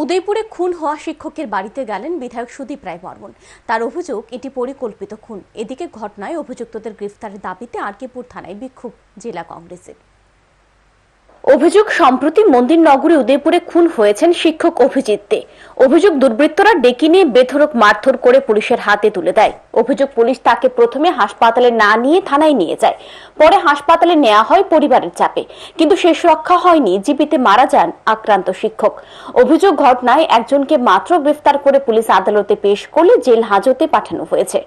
উদয়পুরে খুন হওয়া শিক্ষকের বাড়িতে গেলেন বিধায়ক সুদীপ রায় বর্মন। তার অভিযোগ, এটি পরিকল্পিত খুন। এদিকে ঘটনায় অভিযুক্তদের গ্রেফতারের দাবিতে আরকিপুর থানায় বিক্ষোভ জেলা কংগ্রেসের। অভিযোগ সম্প্রতি মন্দির নগরী উদয়পুরে খুন হয়েছেন শিক্ষক অভিজিৎ দে অভিযোগ দুর্বৃত্তরা ডেকে নিয়ে বেধরক মারধর করে পুলিশের হাতে তুলে দেয়। অভিযোগ পুলিশ তাকে প্রথমে হাসপাতালে না নিয়ে থানায় নিয়ে যায়। পরে হাসপাতালে নেওয়া হয় পরিবারের চাপে। কিন্তু শেষ রক্ষা হয়নি জীবিতে মারা যান আক্রান্ত শিক্ষক। অভিযোগ ঘটনায় একজনকে মাত্র গ্রেফতার করে পুলিশ আদালতে পেশ করলে জেল হাজতে পাঠানো হয়েছে।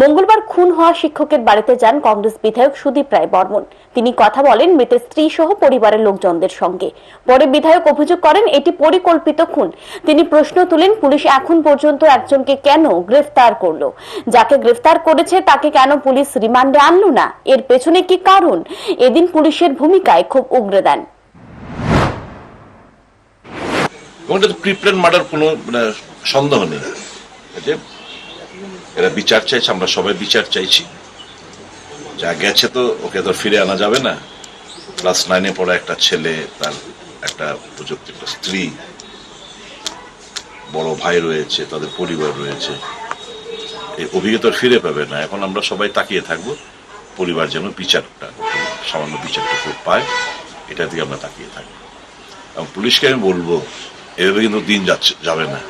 মঙ্গলবার খুন হওয়া শিক্ষকের বাড়িতে যান কংগ্রেস বিধায়ক সুদীপ রায় বর্মন। তিনি কথা বলেন, মৃতের স্ত্রী সহ পরিবারের লোকজনদের সঙ্গে। পরে বিধায়ক অভিযোগ করেন এটি পরিকল্পিত খুন। তিনি প্রশ্ন তুলেন পুলিশ এখন পর্যন্ত একজনকে কেন গ্রেফতার করল? যাকে গ্রেফতার করেছে তাকে কেন পুলিশ রিমান্ডে আনলো না? এর পেছনে কি কারণ? এদিন পুলিশের ভূমিকায় খুব উগ্র দেন। মানে, সন্দেহ নেই। এরা বিচার চাইছে আমরা সবাই বিচার চাইছি। যা গেছে তো ওকে তো ফিরে আনা যাবে না। ক্লাস নাইনে পড়া একটা ছেলে, তার একটা উপযুক্ত একটা স্ত্রী। বড় ভাই রয়েছে, তাদের পরিবার রয়েছে। এই অভিজ্ঞতা ফিরে পাবে না। এখন আমরা সবাই তাকিয়ে থাকব, পরিবার যেন বিচারটা, সামান্য বিচারটুকু পায় এটা দিকে আমরা তাকিয়ে থাকব। এবং পুলিশকে আমি বলব, এভাবে কিন্তু দিন যাচ্ছে, যাবে না।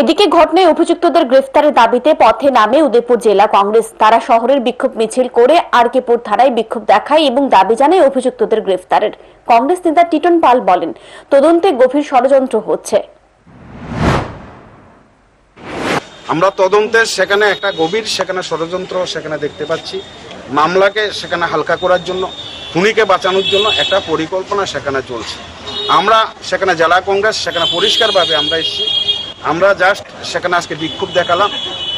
এদিকে ঘটনায় অভিযুক্তদের গ্রেফতারের দাবিতে পথে নামে উদয়পুর জেলা কংগ্রেস। তারা শহরের বিক্ষোভ মিছিল করে আরকেপুর থানায় বিক্ষোভ দেখায় এবং দাবি জানায় অভিযুক্তদের গ্রেফতারের। কংগ্রেস নেতা টিটন পাল বলেন, তদন্তে গভীর ষড়যন্ত্র হচ্ছে। আমরা তদন্তের সেখানে একটা গভীর, সেখানে ষড়যন্ত্র সেখানে দেখতে পাচ্ছি। মামলাকে সেখানে হালকা করার জন্য, খুনিকে বাঁচানোর জন্য একটা পরিকল্পনা সেখানে চলছে। আমরা সেখানে জেলা কংগ্রেস, সেখানে পরিষ্কারভাবে আমরা এসেছি। আমরা জাস্ট সেখানে আজকে বিক্ষোভ দেখালাম।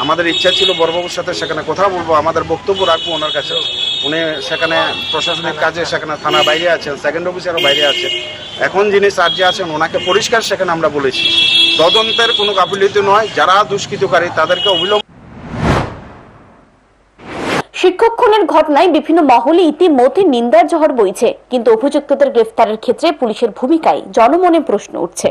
আমাদের ইচ্ছা ছিল বড়বাবুর সাথে সেখানে কথা বলব। আমাদের বক্তব্য রাখব ওনার কাছে। উনি সেখানে প্রশাসনিক কাজে, সেখানে থানা বাইরে আছেন সেকেন্ড অফিসারও বাইরে আছেন। এখন যিনি সার্জে আছেন, ওনাকে পরিষ্কার সেখানে আমরা বলেছি। তদন্তের কোনো গাফিলতি নয়। যারা দুষ্কৃতকারী, তাদেরকে অবিলম্ব শিক্ষক খুনের ঘটনায় বিভিন্ন মহলে ইতিমধ্যে নিন্দার ঝড় বইছে। কিন্তু অভিযুক্তদের গ্রেফতারের ক্ষেত্রে পুলিশের ভূমিকায় জনমনে প্রশ্ন উঠছে।